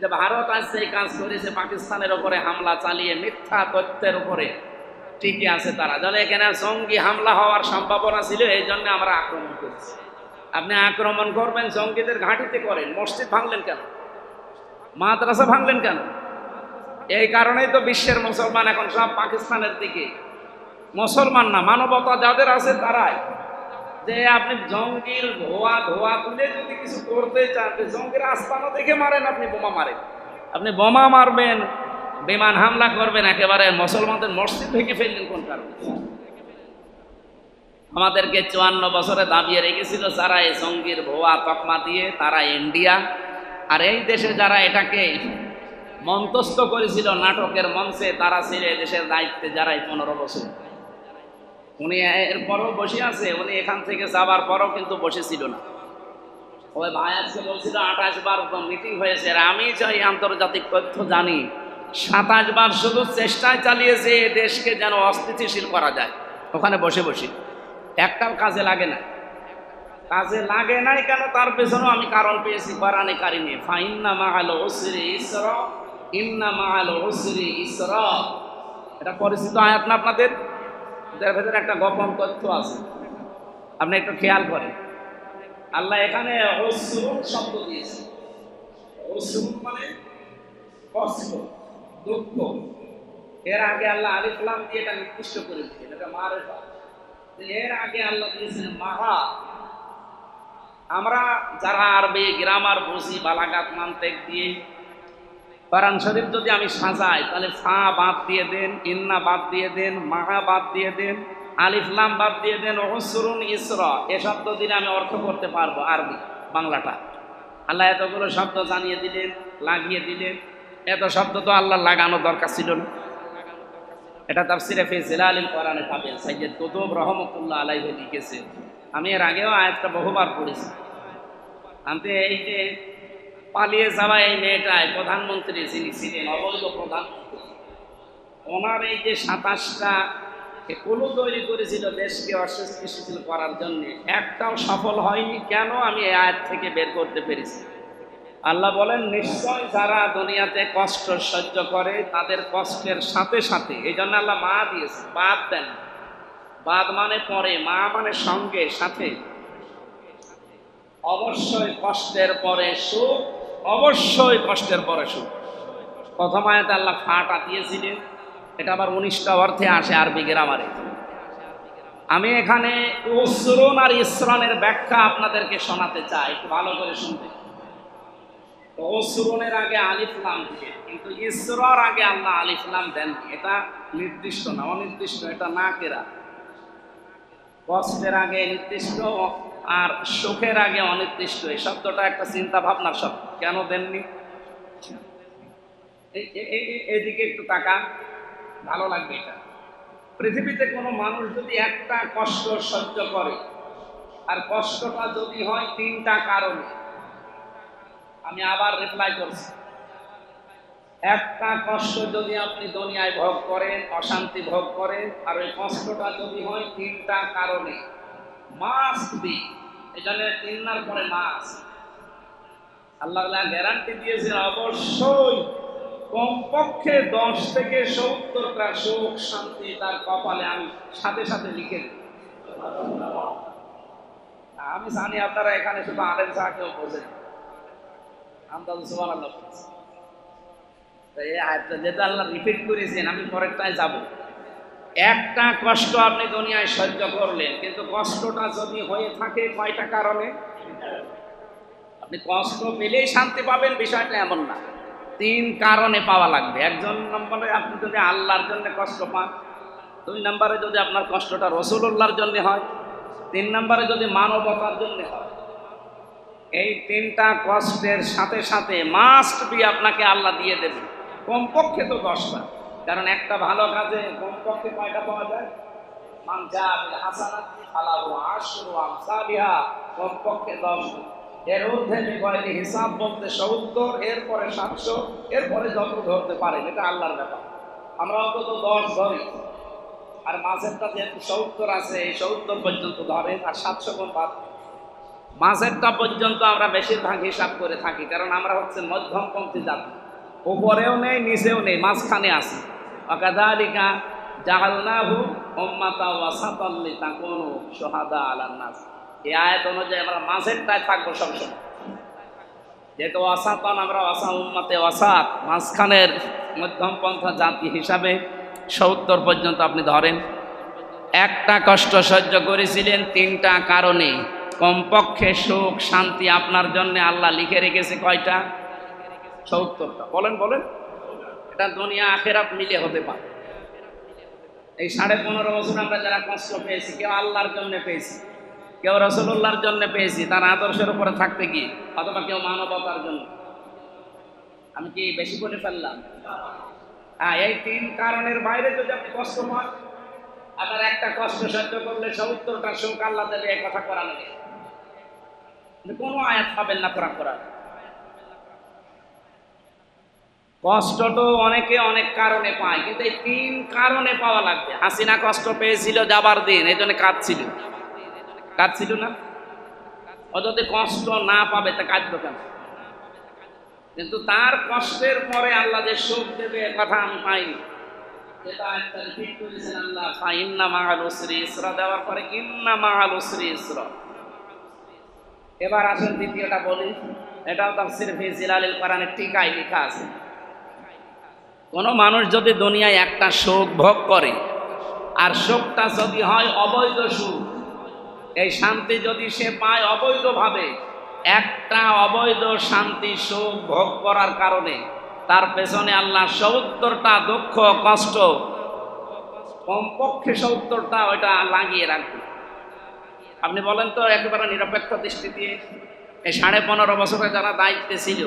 যে ভারত আজ এই কাজ করেছে পাকিস্তানের ওপরে হামলা চালিয়ে মিথ্যা তথ্যের উপরে টিকে আছে তারা। যেন এখানে জঙ্গি হামলা হওয়ার সম্ভাবনা ছিল, এই জন্য আমরা আক্রমণ করেছি। আপনি আক্রমণ করবেন, জঙ্গিদের ঘাঁটিতে করেন, মসজিদ ভাঙলেন কেন? মাদ্রাসা ভাঙলেন কেন? এই কারণেই তো বিশ্বের মুসলমান এখন সব পাকিস্তানের দিকে। মুসলমান না, মানবতা যাদের আছে তারাই। যে আপনি জঙ্গির ধোয়া ধোয়া তুলে যদি কিছু করতে চান জঙ্গির আস্তানা দেখে মারেন, আপনি বোমা মারেন। আপনি বোমা মারবেন বিমান হামলা করবেন, একেবারে মুসলমানদের মসজিদ ভেঙে ফেললেন কোন কারণে? আমাদেরকে চুয়ান্ন বছরে দাবিয়ে রেখেছিল যারা এই জঙ্গির, ভোয়া তকমা দিয়ে, তারা ইন্ডিয়া। আর এই দেশে যারা এটাকে মন্তস্থ করেছিল নাটকের মঞ্চে, তারা ছিল দেশের দায়িত্বে যারা এই পনেরো বছর। উনি এর এরপরও বসে আছে, উনি এখান থেকে যাবার পরও কিন্তু বসেছিল না। ওই ভাই আজকে বলছিল, আঠাশ বার মিটিং হয়েছে, আর আমি চাই আন্তর্জাতিক তথ্য জানি, সাতাশ বার শুধু চেষ্টায় চালিয়েছে দেশকে যেন অস্থিতিশীল করা যায়। ওখানে বসে বসে। একটাও কাজে লাগে না। কাজে লাগে নাই কেন? তার পেছনেও আমি কারণ পেয়েছি বারানে কারিনে ফাইন্না মাহাল ওসরি ইসর, ইন্না মাহাল ওসরি ইসর। এটা পরিচিত আয়াত না আপনাদের? এদের ভেতরে একটা গোপন তথ্য আছে। আপনি একটু খেয়াল করেন। আল্লাহ এখানে শব্দ দিয়েছে। মানে এর আগে আল্লাহ আলিফলাম দিয়ে এটা নির্দিষ্ট করেছে এটা মারেফা। এর আগে আল্লাহ দিয়েছেন মাহা। আমরা যারা আরবি গ্রামার বুঝি, বালাগাত, মানতেক দিয়ে কোরআন শরীফ যদি আমি সাজাই, তাহলে ফা বাদ দিয়ে দেন, ইন্না বাদ দিয়ে দেন মাহা বাদ দিয়ে দেন আলিফলাম বাদ দিয়ে দেন ওহসরুন ইসর, এ শব্দ দিলে আমি অর্থ করতে পারব আরবি, বাংলাটা। আল্লাহ এতগুলো শব্দ জানিয়ে দিলেন, লাগিয়ে দিলেন, এত শব্দ তো আল্লাহ লাগানো দরকার ছিল না। এটা তাফসিরে ফি জিলালিল কোরআনে পাবেন সাইয়্যিদ কুতুব রহমতুল্লাহ আলাইহি লিখেছে। আমি এর আগেও আয়াতটা বহুবার পড়েছি। আনতে এই যে পালিয়ে যাওয়া এই মেয়েটায় প্রধানমন্ত্রী যিনি ছিলেন। অবৈধ প্রধানমন্ত্রী। ওনার এই যে সাতাশটা কুলু তৈরি করেছিল, দেশকে অস্থিতিশীল করার জন্য, একটাও সফল হয়নি। কেন? আমি এই আয়াত থেকে বের করতে পেরেছি। আল্লাহ বলেন, নিশ্চয় যারা দুনিয়াতে কষ্ট সহ্য করে, তাদের কষ্টের সাথে সাথে, এই জন্য আল্লাহ মা দিয়েছে, বাদ দেন। বাদ মানে পরে, মা মানে সঙ্গে, সাথে। অবশ্যই কষ্টের পরে সুখ অবশ্যই কষ্টের পরে সুখ। প্রথম আয়াতে আল্লাহ ফাটা দিয়েছিলেন। এটা আবার উনিশটা অর্থে আসে আরবি গ্রামারে আমি এখানে উসরুন আর ইসরানের ব্যাখ্যা আপনাদেরকে শোনাতে চাই ভালো করে শুনতে। অসুরনের আগে আলিফলাম দিয়ে, কিন্তু ইসরার আগে আল্লাহ আলিফলাম দেন এটা নির্দিষ্ট না, অনির্দিষ্ট, এটা না কেরা। কষ্টের আগে নির্দিষ্ট আর সুখের আগে অনির্দিষ্ট, এই শব্দটা একটা চিন্তা ভাবনার শব্দ। কেন দেননি? এদিকে একটু তাকা ভালো লাগবে এটা। পৃথিবীতে কোনো মানুষ যদি একটা কষ্ট সহ্য করে, আর কষ্টটা যদি হয় তিনটা কারণে, আমি আবার রিপ্লাই করছি। একটা কষ্ট যদি আপনি দুনিয়ায় ভোগ করেন, অশান্তি ভোগ করেন, আর ওই কষ্টটা যদি হয় তিনটা কারণে মাস্ট বি এখানে তিনটার পরে মাস আল্লাহ গ্যারান্টি দিয়েছেন অবশ্যই কমপক্ষে দশ থেকে সত্তরটা সুখ শান্তি তার কপালে আমি সাথে সাথে লিখে আমি জানি আপনারা এখানে শুধু আলেম সাহাকেও বোঝেন আন্দাজ আল্লাহ এই আল্লাহ রিপিট করেছেন, আমি পরেরটায় যাব। একটা কষ্ট আপনি দুনিয়ায় সহ্য করলেন, কিন্তু কষ্টটা যদি হয়ে থাকে কয়টা কারণে? আপনি কষ্ট পেলেই শান্তি পাবেন, বিষয়টা এমন না। তিন কারণে পাওয়া লাগবে। একজন নম্বরে আপনি যদি আল্লাহর জন্য কষ্ট পান, দুই নম্বরে যদি আপনার কষ্টটা রসুল্লাহর জন্য হয়, তিন নম্বরে যদি মানবতার জন্য হয়, এই তিনটা কষ্টের সাথে সাথে মাস্ট বি আপনাকে আল্লাহ দিয়ে দেবে কমপক্ষে তো দশটা। কারণ একটা ভালো কাজে কমপক্ষে কয়টা পাওয়া যায়? মান যা হাসানাতি ফালাহু আশরু কমপক্ষে দশটা। এর ঊর্ধ্বে বিকয়টি হিসাব বলতে সত্তর, এরপরে সাতশো, এরপরে যত ধরতে পারেন, এটা আল্লাহর ব্যাপার। আমরা অন্তত দশ ধরি। আর মাঝেরটা যেহেতু সত্তর আছে, এই সত্তর পর্যন্ত ধরেন, আর সাতশো কোন বাদ। মাঝেরটা পর্যন্ত আমরা বেশিরভাগ হিসাব করে থাকি, কারণ আমরা হচ্ছে মধ্যমপন্থী জাতি। উপরেও নেই, নিচেও নেই, মাঝখানে আছি। অকাদালিকা জাহালনাহু উম্মাতা ওয়াসাতাল্লি তাকুনু শুহাদা আলান নাস এই আয়াত অনুযায়ী আমরা মাঝেরটায় থাকব সবসময়। যেহেতু অসাতন আমরা অসা উম্মাতে অসাত মাঝখানের মধ্যমপন্থা জাতি হিসাবে সত্তর পর্যন্ত আপনি ধরেন। একটা কষ্ট সহ্য করেছিলেন তিনটা কারণে। কমপক্ষে সুখ, শান্তি আপনার জন্য আল্লাহ লিখে রেখেছে কয়টা? সত্তরটা। বলেন বলেন। এটা দুনিয়া, আখেরাত মিলে হতে পারে। এই সাড়ে পনেরো বছর আমরা যারা কষ্ট পেয়েছি, কেউ আল্লাহর জন্য পেয়েছি। কেউ রসুল্লাহর জন্য পেয়েছি, তার আদর্শের উপরে থাকতে গিয়ে অথবা কেউ মানবতার জন্য। আমি কি বেশি করে ফেললাম? হ্যাঁ এই তিন কারণের বাইরে যদি আপনি কষ্ট পান, আপনার একটা কষ্ট সহ্য করলে সত্তরটা সুখ আল্লাহ দেবে, এই কথা করা নেই। কোনো আয়াত পাবেন না কোরআন করার কষ্ট তো অনেকে অনেক কারণে পায়, কিন্তু এই তিন কারণে পাওয়া লাগবে। হাসিনা কষ্ট পেয়েছিল যাবার দিন, এই জন্য কাঁদছিল। কাঁদছিল না। ও যদি কষ্ট না পাবে তা কাঁদবে কেন কিন্তু তার কষ্টের পরে আল্লাহ যে সুখ দেবে কথা আমি পাইনি। এবার দ্বিতীয়টা বলি। এটাও টিকায় লেখা আছে। কোনো মানুষ যদি দুনিয়ায় একটা শোক ভোগ করে, আর শোকটা যদি হয় অবৈধ সুখ এই শান্তি যদি সে পায় অবৈধভাবে, একটা অবৈধ শান্তি সুখ ভোগ করার কারণে তার পেছনে আল্লাহ সত্তরটা দুঃখ, কষ্ট, কমপক্ষে সত্তরটা ওইটা লাগিয়ে রাখবে। আপনি বলেন তো একেবারে নিরপেক্ষ দৃষ্টি দিয়ে এই সাড়ে পনেরো বছরে যারা দায়িত্বে ছিল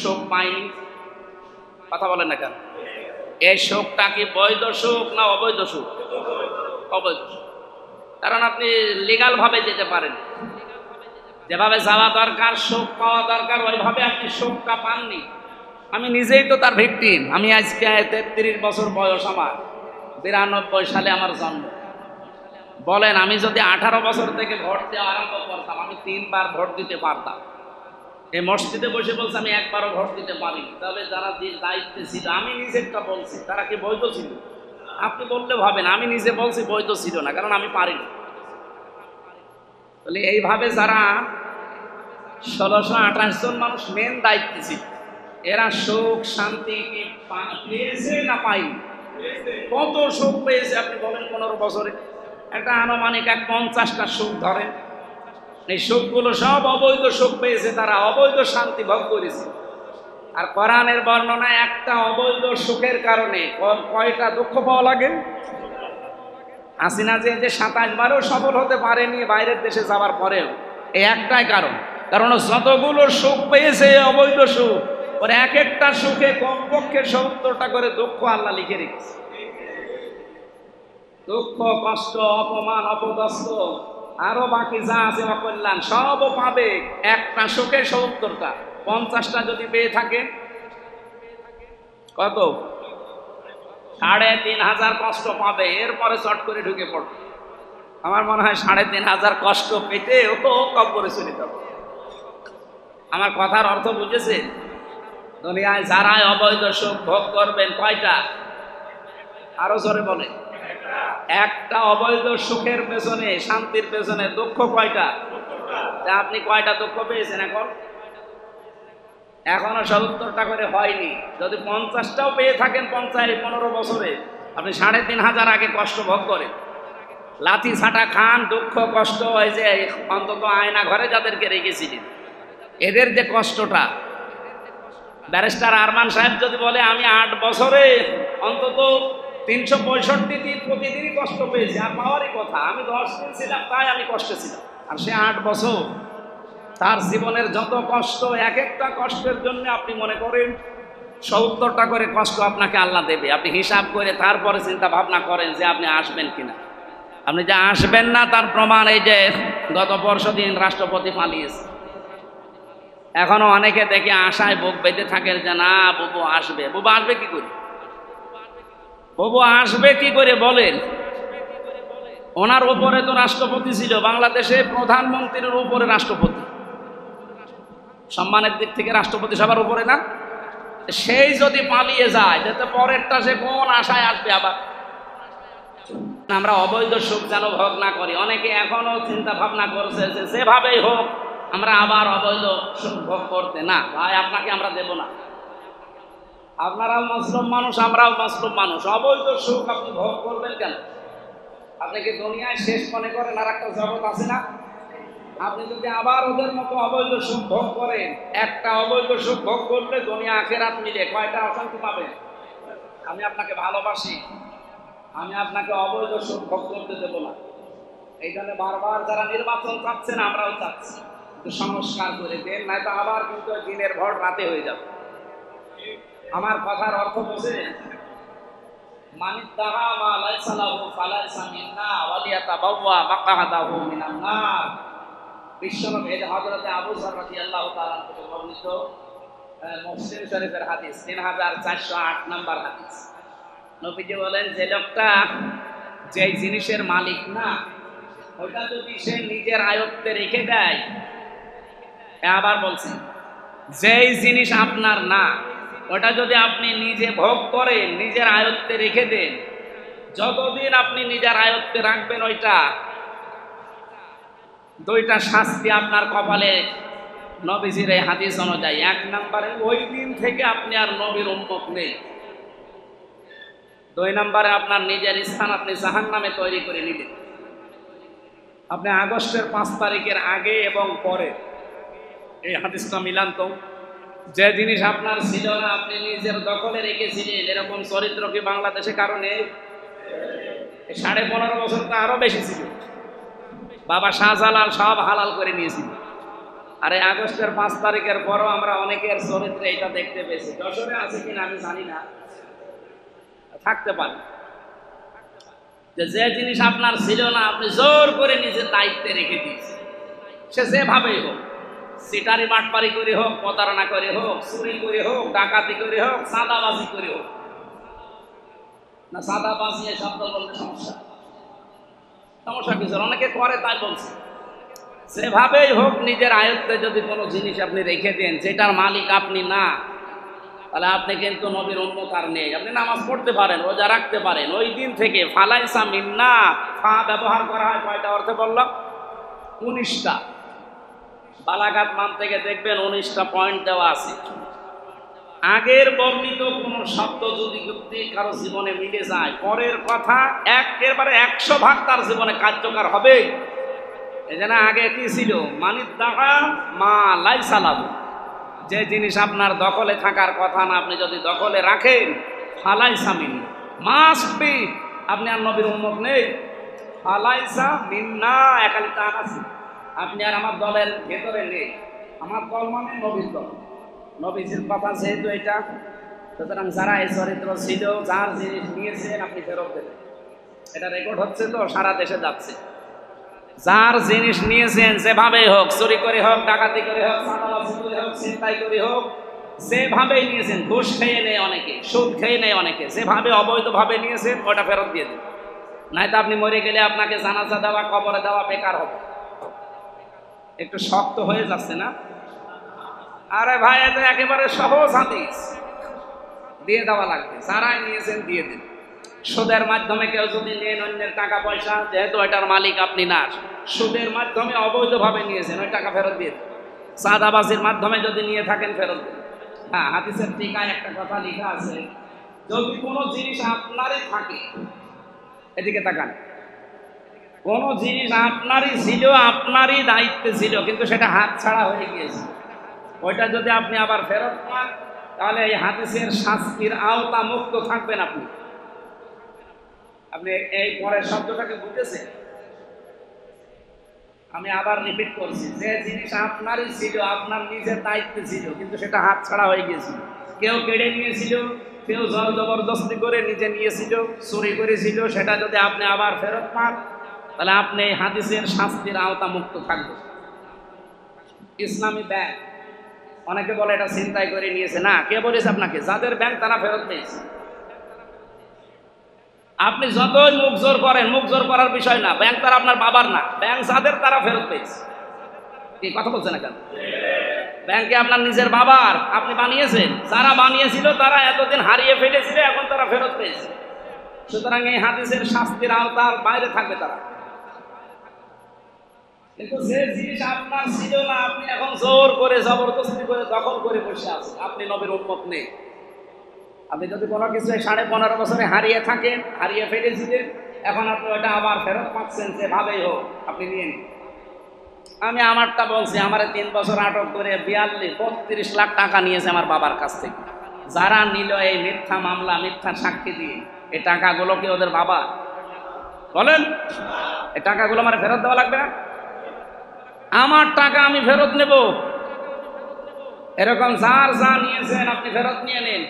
শোক পায়নি? কথা বলেন না কেন? এই শোকটা কি বৈধ সুখ না অবৈধ সুখ? অবৈধ সুখ। কারণ আপনি লিগাল ভাবে যেতে পারেন। যেভাবে যাওয়া দরকার, শোক পাওয়া দরকার, ওইভাবে আপনি শোকটা পাননি। আমি নিজেই তো তার ভিকটিম আমি আজকে তেত্রিশ বছর বয়স আমার। বিরানব্বই সালে আমার জন্ম। বলেন, আমি যদি আঠারো বছর থেকে ভোট দেওয়া আরম্ভ করতাম, আমি তিনবার ভোট দিতে পারতাম। এই মসজিদে বসে বলছে, আমি একবারও ভোট দিতে পারি তবে যারা দায়িত্বে ছিল, আমি নিজেরটা বলছি, তারা কি বৈধ ছিল? আপনি বললে ভাবেন, আমি নিজে বলছি, বৈধ ছিল না, কারণ আমি পারিনি তাহলে এইভাবে যারা ষোলোশো আঠাশ জন মানুষ মেন দায়িত্বে ছিল, এরা সুখ, শান্তি পেয়েছে না পাইনি কত সুখ পেয়েছে, আপনি বলেন পনেরো বছরে। একটা আনুমানিক এক পঞ্চাশটা সুখ ধরেন। এই সুখগুলো সব অবৈধ সুখ পেয়েছে, তারা অবৈধ শান্তি ভোগ করেছে। আর কোরআনের বর্ণনায় একটা অবৈধ সুখের কারণে কয়টা দুঃখ পাওয়া লাগে? হাসিনা যে সাতাশ বারও সফল হতে পারেনি বাইরের দেশে যাওয়ার পরেও এই একটাই কারণ। কারণ যতগুলো সুখ পেয়েছে অবৈধ সুখ, ওর এক একটা সুখে কমপক্ষে সত্তরটা করে দুঃখ আল্লাহ লিখে রেখেছে। দুঃখ, কষ্ট, অপমান, অপদস্থ, আরও বাকি যা আছে অকল্যাণ, সবও পাবে একটা সুখে সত্তরটা। পঞ্চাশটা যদি পেয়ে থাকে, কত? সাড়ে তিন হাজার কষ্ট পাবে, এরপরে চট করে ঢুকে পড়বে আমার মনে হয় সাড়ে তিন হাজার কষ্ট পেতে ও কম করে চলে আমার কথার অর্থ বুঝেছে? দুনিয়ায় যারাই অবৈধ সুখ ভোগ করবেন, কয়টা? আরও জোরে বলে। একটা অবৈধ সুখের পেছনে, শান্তির পেছনে দুঃখ কয়টা? আপনি কয়টা দুঃখ পেয়েছেন এখন? এখনও সত্তরটা করে হয়নি। যদি পঞ্চাশটাও পেয়ে থাকেন পঞ্চাশ পনেরো বছরে, আপনি সাড়ে তিন হাজার আগে কষ্ট ভোগ করেন। লাথি ছাটা খান, দুঃখ, কষ্ট হয় যে অন্তত আয়না ঘরে যাদেরকে রেখেছিলেন। এদের যে কষ্টটা, ব্যারিস্টার আরমান সাহেব যদি বলে, আমি আট বছরে অন্তত তিনশো পঁয়ষট্টি দিন প্রতিদিনই কষ্ট পেয়েছি, আর পাওয়ারই কথা। আমি দশ দিন ছিলাম, তাই আমি কষ্টে ছিলাম। আর সে আট বছর তার জীবনের যত কষ্ট, এক একটা কষ্টের জন্য আপনি মনে করেন, সত্তরটা করে কষ্ট আপনাকে আল্লাহ দেবে। আপনি হিসাব করে তারপরে চিন্তা ভাবনা করেন যে আপনি আসবেন কিনা। আপনি যে আসবেন না, তার প্রমাণ এই যে গত পরশু দিন রাষ্ট্রপতি পালিয়েছে। এখনও অনেকে দেখে আশায় বুক বেঁধে থাকেন যে, না, বুবু আসবে। বুবু আসবে কি করে? বুবু আসবে কি করে বলেন? ওনার উপরে তো রাষ্ট্রপতি ছিল, বাংলাদেশে প্রধানমন্ত্রীর উপরে রাষ্ট্রপতি। সম্মানের দিক থেকে রাষ্ট্রপতি সবার উপরে না? সেই যদি পালিয়ে যায় যাতে পরেরটা সে কোন আশায় আসবে আবার? আমরা অবৈধ সুখ যেন ভোগ না করি। অনেকে এখনও চিন্তা ভাবনা করছে যে যেভাবেই হোক, আমরা আবার অবৈধ সুখ ভোগ করতে। না, ভাই, আপনাকে আমরা দেব না। আপনারাও মুসলিম মানুষ, আমরাও মুসলিম মানুষ। অবৈধ সুখ আপনি ভোগ করবেন কেন? আপনি কি দুনিয়ায় শেষ মনে করেন আর একটা জগৎ আছে না? আপনি যদি আবার ওদের মতো অবৈধ সুখ ভোগ করেন, একটা অবৈধ সুখ ভোগ করলে দুনিয়া আখেরাত মিলে, কয়টা অশান্তি পাবেন? আমি আপনাকে ভালোবাসি, আমি আপনাকে অবৈধ সুখ ভোগ করতে দেবো না। এই জন্য বারবার যারা নির্বাচন চাচ্ছেন, আমরাও চাচ্ছি। সংস্কার করে দেন নয়তো আবার কিন্তু দিনের ভর রাতে হয়ে যাবে। আমার কথার অর্থ মানিত তাহা মা লাইসা লাহু ফালাইসা মিন্না ওয়ালিয়াতাবাওয়া মাকআদাহু মিনান নার। বিশ্বনবী এই হযরতে আবু যর রাদিয়াল্লাহু তাআলা থেকে বর্ণিত মুসলিম শরীফের হাদিস 3408 নম্বর বলেন জিনিসের মালিক না ওটা যদি সে নিজের আয়ত্তে রেখে দেয় আবার বলছেন যেই জিনিস আপনার না, ওটা যদি আপনি নিজে ভোগ করেন, নিজের আয়ত্তে রেখে দেন, যতদিন আপনি নিজের আয়ত্তে রাখবেন ওইটা দুইটা শাস্তি আপনার কপালে নবীজির এই হাদিস অনুযায়ী। এক নম্বরে, ওই দিন থেকে আপনি আর নবীর উন্মত নেই। দুই নম্বরে, আপনার নিজের স্থান আপনি জাহান নামে তৈরি করে নিলেন। আপনি আগস্টের পাঁচ তারিখের আগে এবং পরে, এই হাদিসটা মিলান তো যে জিনিস আপনার ছিল না, আপনি নিজের দখলে রেখেছিলেন। এরকম চরিত্র কি বাংলাদেশে কারণে সাড়ে পনেরো বছর তো আরও বেশি ছিল। বাবা শাহজালাল সব হালাল করে নিয়েছিল। আর আগস্টের পাঁচ তারিখের পরও আমরা অনেকের চরিত্রে এটা দেখতে পেয়েছি। যশোরে আছে কিনা আমি জানি না। থাকতে পারে। যে যে জিনিস আপনার ছিল না, আপনি জোর করে নিজের দায়িত্বে রেখে দিয়েছেন। সে যেভাবেই হোক, সিটারি মাঠপারি করে হোক, প্রতারণা করে হোক, চুরি করে হোক, ডাকাতি করে হোক সাদাবাজি করে হোক। না সাদাবাজি এই শব্দ বলতে সমস্যা। সমস্যা কিছু অনেকে করে, তাই বলছে। সেভাবেই হোক, নিজের আয়ত্তে যদি কোনো জিনিস আপনি রেখে দেন, যেটার মালিক আপনি না, তাহলে আপনি কিন্তু নবীর আর নেই। আপনি নামাজ পড়তে পারেন, রোজা রাখতে পারেন। ওই দিন থেকে ফালাইসা মিন্না, ফা ব্যবহার করা হয় কয়টা অর্থে বললাম উনিশটা। বালাঘাট মান থেকে দেখবেন উনিশটা পয়েন্ট দেওয়া আছে। আগের বর্ণিত কোন শব্দ যদি যদি কারও জীবনে মিলে যায়, পরের কথা একেবারে একশো ভাগ তার জীবনে কার্যকর হবে। এই আগে কি ছিল? মানিত দাগা মা লাই সালাবু যে জিনিস আপনার দখলে থাকার কথা না, আপনি যদি দখলে রাখেন ফালাইসা মিন মাস্ট বি আপনি আর নবীর উন্মত নেই। ফালাইসা মিন্না, একালি টান আছে আপনি আর আমার দলের ভেতরে নেই। আমার দল মানে নবীর দল। নবীজির কথা যেহেতু এটা, সুতরাং যারা এই চরিত্র ছিল, যার জিনিস নিয়েছেন, আপনি ফেরত দেবেন। এটা রেকর্ড হচ্ছে তো, সারা দেশে যাচ্ছে। যার জিনিস নিয়েছেন, যেভাবেই হোক, চুরি করে হোক, ডাকাতি করে হোক করে হোক চিন্তাই করে হোক, যেভাবেই নিয়েছেন, ঘুষ খেয়ে নেয় অনেকে, সুদ খেয়ে নেয় অনেকে, যেভাবে অবৈধভাবে নিয়েছেন, ওটা ফেরত দিয়ে দিন। নয়তো আপনি মরে গেলে আপনাকে জানাজা দেওয়া, কবরে দেওয়া বেকার হবে। একটু শক্ত হয়ে যাচ্ছে না? আরে ভাই এটা একেবারে সহজ হাদিস। দিয়ে দেওয়া লাগবে। যারাই নিয়েছেন দিয়ে দিন। সুদের মাধ্যমে কেউ যদি নেন অন্যের টাকা পয়সা, যেহেতু এটার মালিক আপনি না, সুদের মাধ্যমে অবৈধভাবে নিয়েছেন, ওই টাকা ফেরত দিয়ে দিন। সাদাবাজির মাধ্যমে যদি নিয়ে থাকেন, ফেরত দিন। হ্যাঁ হাদিসের টিকায় একটা কথা লেখা আছে, যদি কোনো জিনিস আপনারই থাকে এদিকে তাকান। কোনো জিনিস আপনারই ছিল, আপনারই দায়িত্বে ছিল, কিন্তু সেটা হাত ছাড়া হয়ে গিয়েছে। ওইটা যদি আপনি আবার ফেরত পান, তাহলে এই হাদিসের শাস্তির আওতা মুক্ত থাকবেন আপনি। আপনি এই পরের শব্দটাকে বুঝেছেন? আমি আবার রিপিট করছি, যে জিনিস আপনারই ছিল, আপনার নিজের দায়িত্বে ছিল, কিন্তু সেটা হাত ছাড়া হয়ে গিয়েছিল। কেউ কেড়ে নিয়েছিল, কেউ জল জবরদস্তি করে নিজে নিয়েছিল, চুরি করেছিল, সেটা যদি আপনি আবার ফেরত পান, তাহলে আপনি এই হাদিসের শাস্তির আওতা মুক্ত থাকবেন। ইসলামী ব্যাংক অনেকে বলে এটা চিন্তাই করে নিয়েছে। না, কে বলেছে আপনাকে? যাদের ব্যাংক তারা ফেরত পেয়েছে। আপনি যতই মুখ জোর করেন, মুখ জোর করার বিষয় না ব্যাংক তারা আপনার বাবার না। ব্যাংক যাদের, তারা ফেরত পেয়েছে। কি, কথা বলছে না কেন ব্যাংকে আপনার নিজের বাবার আপনি বানিয়েছেন, যারা বানিয়েছিল তারা এতদিন হারিয়ে ফেলেছিল, এখন তারা ফেরত পেয়েছে। সুতরাং এই হাদিসের শাস্তির আওতার বাইরে থাকবে তারা। কিন্তু যে জিনিস আপনার ছিল না, আপনি এখন জোর করে জবরদস্তি করে দখল করে বসে আছেন। আপনি নবীর উন্মত নেই আপনি যদি কোনো কিছু সাড়ে পনেরো বছরে হারিয়ে থাকেন, হারিয়ে ফেলেছিলেন, এখন আপনি ওটা আবার ফেরত পাচ্ছেন, যেভাবেই হোক, আপনি নিয়ে নিন। আমি আমারটা বলছি, আমার তিন বছর আটক করে বিয়াল্লিশ, বত্রিশ লাখ টাকা নিয়েছে আমার বাবার কাছ থেকে। যারা নিল এই মিথ্যা মামলা, মিথ্যা সাক্ষী দিয়ে, এই টাকাগুলো কি ওদের বাবা? বলেন, এই টাকাগুলো আমার ফেরত দেওয়া লাগবে না? আমার টাকা আমি ফেরত নেব। এরকম যার যা নিয়েছেন আপনি ফেরত নিয়ে নিন।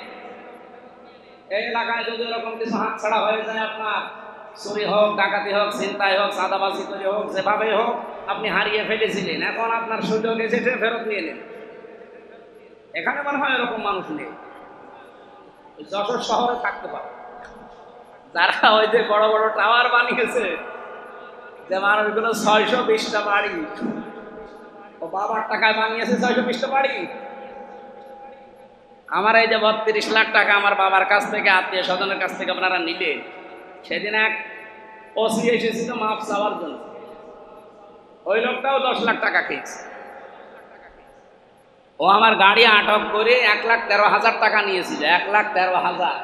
এই এলাকায় যদি এরকম কিছু হাত ছাড়া হয়ে যায় আপনার, চুরি হোক, ডাকাতি হোক, ছিনতাই হোক, সাদাবাজি করে হোক যেভাবে হোক, আপনি হারিয়ে ফেলেছিলেন। এখন আপনার সুযোগ এসেছে, ফেরত নিয়ে নিন। এখানে মনে হয় এরকম মানুষ নেই। যশোর শহরে থাকতে পারে। যারা ওই যে বড় বড় টাওয়ার বানিয়েছে, যে মানুষগুলো ছয়শো বিশটা বাড়ি ও বাবার টাকায় বানিয়েছে ছয়শো বিশটা বাড়ি আমার এই যে বত্রিশ লাখ টাকা আমার বাবার কাছ থেকে, আত্মীয় স্বজনের কাছ থেকে আপনারা নিলেন। সেদিন এক ওসি এসেছিল মাপ চাওয়ার জন্য। ওই লোকটাও দশ লাখ টাকা খেয়েছে। ও আমার গাড়ি আটক করে এক লাখ তেরো হাজার টাকা নিয়েছিল, এক লাখ তেরো হাজার।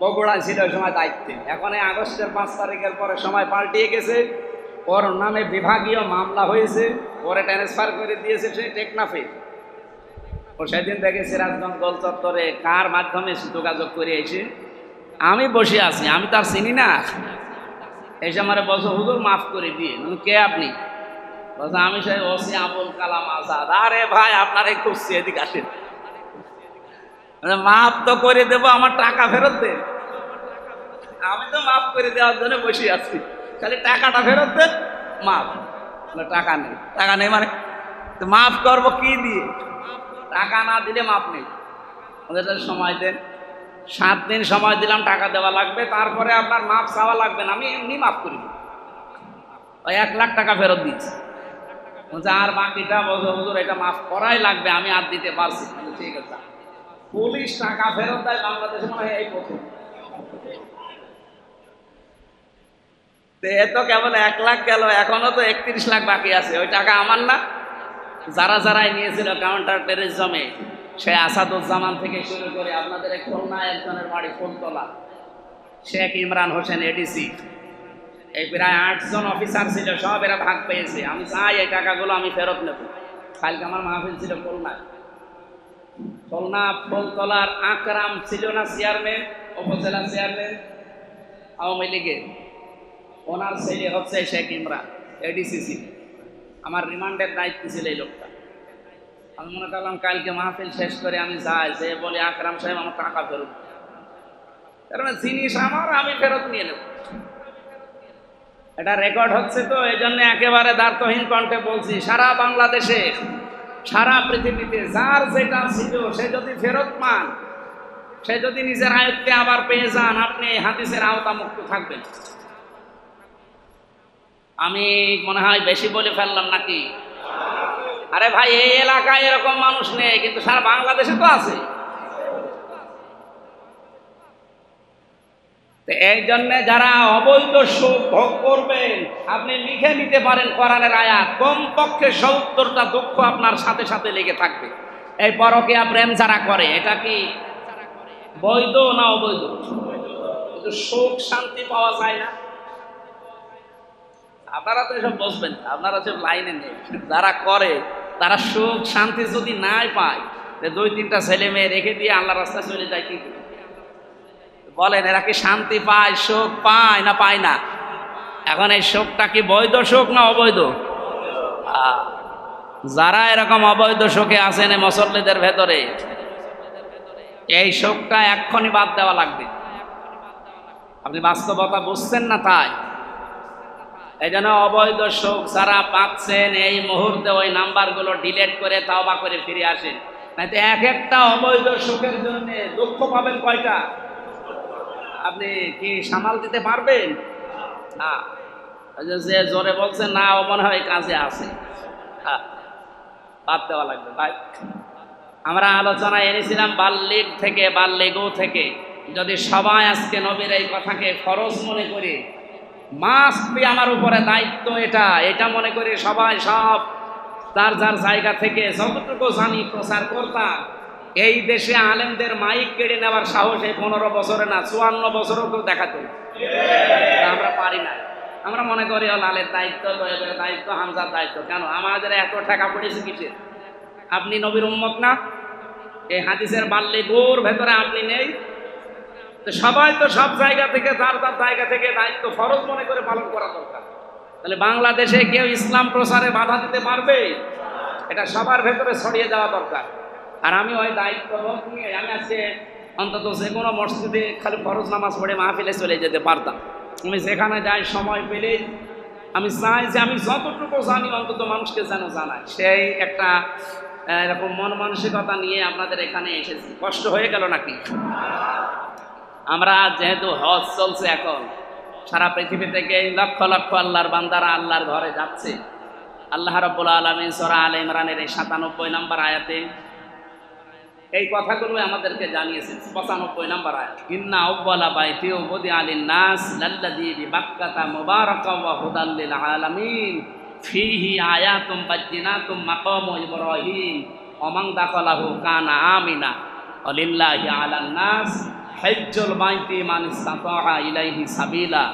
বগুড়া ছিল ওই সময় দায়িত্বে। এখন এই আগস্টের পাঁচ তারিখের পরে সময় পাল্টিয়ে গেছে। ওর নামে বিভাগীয় মামলা হয়েছে, ওরে ট্রান্সফার করে দিয়েছে সে টেকনাফে। ও সেদিন থেকে সিরাজগঞ্জ গোল চত্বরে কার মাধ্যমে যোগাযোগ করে এসে, আমি বসে আছি, আমি তার চিনি না। এসে আমার বলছো, হুজুর, মাফ করে দিয়ে। কে আপনি? বলছে, আমি সেই ওসি আবুল কালাম আজাদ। আরে ভাই, আপনারাই খুঁজছি, এদিকে আসেন। মাফ তো করে দেবো, আমার টাকা ফেরত দে। আমি তো মাফ করে দেওয়ার জন্য বসে আছি। খালি টাকাটা ফেরত দেন মাফ। টাকা নেই। টাকা নেই মানে? তো মাফ করব কি দিয়ে? টাকা না দিলে মাফ নেই। ওদের সময় দেন সাত দিন সময় দিলাম, টাকা দেওয়া লাগবে। তারপরে আপনার মাপ চাওয়া লাগবে না। আমি এমনি মাফ করি। ওই এক লাখ টাকা ফেরত দিচ্ছি বলছে, আর বাকিটা হুজুর, এটা মাফ করাই লাগবে। আমি আর দিতে পারছি ঠিক আছে। পুলিশ টাকা ফেরত দেয়, বাংলাদেশে মনে হয় এই প্রথম। তো এ তো কেবল এক লাখ গেল, এখনও তো একত্রিশ লাখ বাকি আছে। ওই টাকা আমার না? যারা যারাই নিয়েছিল কাউন্টার টেরিজমে সে আসাদুজ্জামান থেকে শুরু করে আপনাদের খুলনা একজনের বাড়ি ফুলতলা, শেখ ইমরান হোসেন এডিসি এই প্রায় আটজন অফিসার ছিল, সব এরা ভাগ পেয়েছে। আমি চাই এই টাকাগুলো আমি ফেরত নেব। কালকে আমার মাহফিল ছিল খুলনায়। খুলনা ফুলতলার আকরাম ছিল না চেয়ারম্যান উপজেলা চেয়ারম্যান আওয়ামী লীগের। ওনার ছেলে হচ্ছে শেখ ইমরান এডিসিসি আমার রিমান্ডের দায়িত্ব ছিল এই লোকটা। আমি মনে করলাম, কালকে মাহফিল শেষ করে আমি যাই, যে বলি, আকরাম সাহেব, আমার টাকা ফেরত কারণ জিনিস আমার, আমি ফেরত নিয়ে নেব। এটা রেকর্ড হচ্ছে তো এই জন্য একেবারে দার্থহীন কণ্ঠে বলছি, সারা বাংলাদেশে, সারা পৃথিবীতে যার যেটা ছিল, সে যদি ফেরত পান, সে যদি নিজের আয়ত্তে আবার পেয়ে যান, আপনি হাদিসের আওতা মুক্ত থাকবেন। আমি মনে হয় বেশি বলে ফেললাম নাকি? আরে ভাই, এই এলাকায় এরকম মানুষ নেই, কিন্তু সারা বাংলাদেশে তো আছে। এই জন্য যারা অবৈধ সুখ ভোগ করবেন, আপনি লিখে নিতে পারেন কোরআনের আয়াত। কমপক্ষে সত্তরটা দুঃখ আপনার সাথে সাথে লেগে থাকবে। এই পরকিয়া প্রেম যারা করে, এটা কি বৈধ না অবৈধ? কিন্তু সুখ শান্তি পাওয়া যায় না। আপনারা তো এসব বসবেন আপনারা সব লাইনে নেই। যারা করে, তারা সুখ শান্তি যদি নাই পায় দুই তিনটা ছেলে মেয়ে রেখে দিয়ে আল্লাহ রাস্তায় চলে যায় কি বলেন, এরা কি শান্তি পায়, সুখ পায় না পায় না? এখন এই শোকটা কি বৈধ শোক না অবৈধ? যারা এরকম অবৈধ শোকে এই মুসল্লিদের ভেতরে, এই শোকটা এক্ষুনি বাদ দেওয়া লাগবে। আপনি বাস্তবতা বুঝছেন না তাই? এই জন্য অবৈধ শোক যারা পাচ্ছেন এই মুহূর্তে ওই নাম্বারগুলো ডিলেট করে তাওবা করে ফিরে আসেন। নাইতে এক একটা অবৈধ শোকের জন্য দুঃখ পাবেন কয়টা? আপনি কি সামাল দিতে পারবেন? না। যে জোরে বলছেন না, ও মনে হয় কাজে আছে। হ্যাঁ বাদ দেওয়া লাগবে। তাই আমরা আলোচনায় এনেছিলাম বাল্লিক থেকে বাল্লিগু থেকে। যদি সবাই আজকে নবীর এই কথাকে খরচ মনে করে মাস্ট আমার উপরে দায়িত্ব এটা এটা মনে করে সবাই সব যার যার জায়গা থেকে যতটুকু জানি প্রচার করতাম। এই দেশে আলেমদের মাইক কেড়ে নেওয়ার সাহস এই পনেরো বছরে না, চুয়ান্ন বছরও কেউ দেখাতো আমরা পারি না। আমরা মনে করি লালের দায়িত্ব লোহের দায়িত্ব, হামজার দায়িত্ব। কেন? আমাদের এত টাকা পড়েছে কিসের? আপনি নবীর উম্মত না? এই হাদিসের বাল্যে গোর ভেতরে আপনি নেই। সবাই তো সব জায়গা থেকে, তার তার জায়গা থেকে দায়িত্ব ফরজ মনে করে পালন করা দরকার। তাহলে বাংলাদেশে কেউ ইসলাম প্রসারে বাধা দিতে পারবে? এটা সবার ভেতরে ছড়িয়ে যাওয়া দরকার। আর আমি ওই দায়িত্ব নিয়ে আমি আজকে অন্তত যে কোনো মসজিদে খালি ফরজ নামাজ পড়ে মাহফিলে চলে যেতে পারতাম। আমি যেখানে যাই সময় পেলেই আমি চাই যে আমি যতটুকু জানি অন্তত মানুষকে যেন জানাই সেই একটা এরকম মন মানসিকতা নিয়ে আপনাদের এখানে এসেছি। কষ্ট হয়ে গেল নাকি? আমরা যেহেতু হজ চলছে এখন, সারা পৃথিবী থেকে লক্ষ লক্ষ আল্লাহর বান্দারা আল্লাহর ঘরে যাচ্ছে। আল্লাহ রব্বুল আলমী সরা আল ইমরানের এই সাতানব্বই নম্বর আয়াতে এই কথাগুলো আমাদেরকে জানিয়েছেন। পঁচানব্বই নম্বর আয়াত, ইন্না আউ্বালা বাইতি উবদি আলিন নাস লাল্লাযী বিবাক্কাতা মুবারাকা ওয়া হুদাল লিল আলামিন। ফীহি আয়াতুম বাজ্জিনাতুম মাকামু ইব্রাহিম। ওয়া মান দাখালাহু কানা আমিনা। ওয়া লিল্লাহি আলান নাস। হজ্জুল বাইতি মান ইসতাতা ইলাইহি সাবিলা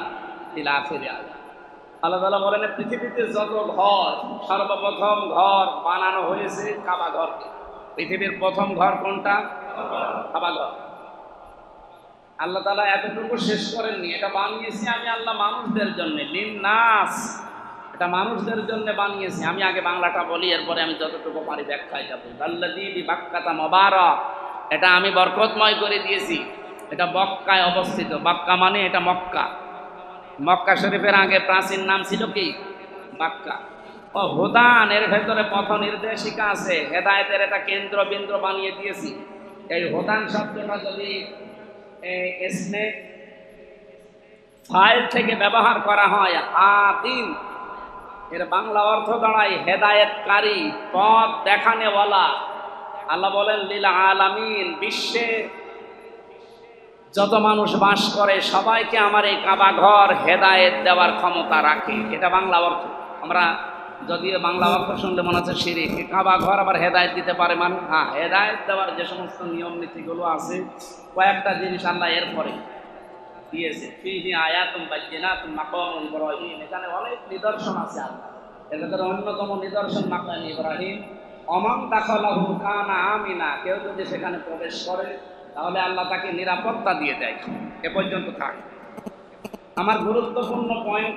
আল্লাহ বলেন, পৃথিবীতে যত ঘর, সর্বপ্রথম ঘর বানানো হয়েছে কাবা ঘরকে। পৃথিবীর প্রথম ঘর কোনটা? কাবা ঘর। আল্লাহ তালা এতটুকু শেষ করেননি, এটা বানিয়েছি আমি আল্লাহ মানুষদের জন্য লিন নাস এটা মানুষদের জন্য বানিয়েছি, আমি আগে বাংলাটা বলি, এরপরে আমি যতটুকু পারি ব্যাখ্যায় যাব। আল্লাহ দিবি বাক্কাতা মোবারক, এটা আমি বরকতময় করে দিয়েছি। এটা বক্কায় অবস্থিত। বাক্কা মানে এটা মক্কা। মক্কা শরীফের আগে প্রাচীন নাম ছিল কি? মক্কা। ও হুদান এর ভেতরে পথ নির্দেশিকা আছে। হেদায়েতের একটা কেন্দ্র বিন্দু বানিয়ে দিয়েছি। এই হুদান শব্দটা যদি ফাইল থেকে ব্যবহার করা হয় হাদিন এর বাংলা অর্থ দাঁড়ায় হেদায়েতকারী, পথ দেখানেওয়ালা। আল্লাহ বলেন, লীলা আলামিন, বিশ্বের যত মানুষ বাস করে, সবাইকে আমার এই কাবা ঘর হেদায়েত দেওয়ার ক্ষমতা রাখে। এটা বাংলা অর্থ। আমরা যদিও বাংলা অর্থ শুনলে মনে হচ্ছে সিঁড়ি কাবা ঘর আবার হেদায়েত দিতে পারে মানুষ? হ্যাঁ হেদায়েত দেওয়ার যে সমস্ত নিয়ম নীতিগুলো আছে, কয়েকটা জিনিস আল্লাহ এরপরে দিয়েছে। ফিহি আয়াতুম বাজ্জিনাতুম মাকামুল ইব্রাহিম। এখানে অনেক নিদর্শন আছে আল্লাহ। এর অন্যতম নিদর্শন মাকাম ইব্রাহিম। অমান দাখলাহু কানা আমিনা। কেউ যদি সেখানে প্রবেশ করে তাহলে আল্লাহ তাকে নিরাপত্তা দিয়ে দেয়। এ পর্যন্ত থাক। আমার গুরুত্বপূর্ণ পয়েন্ট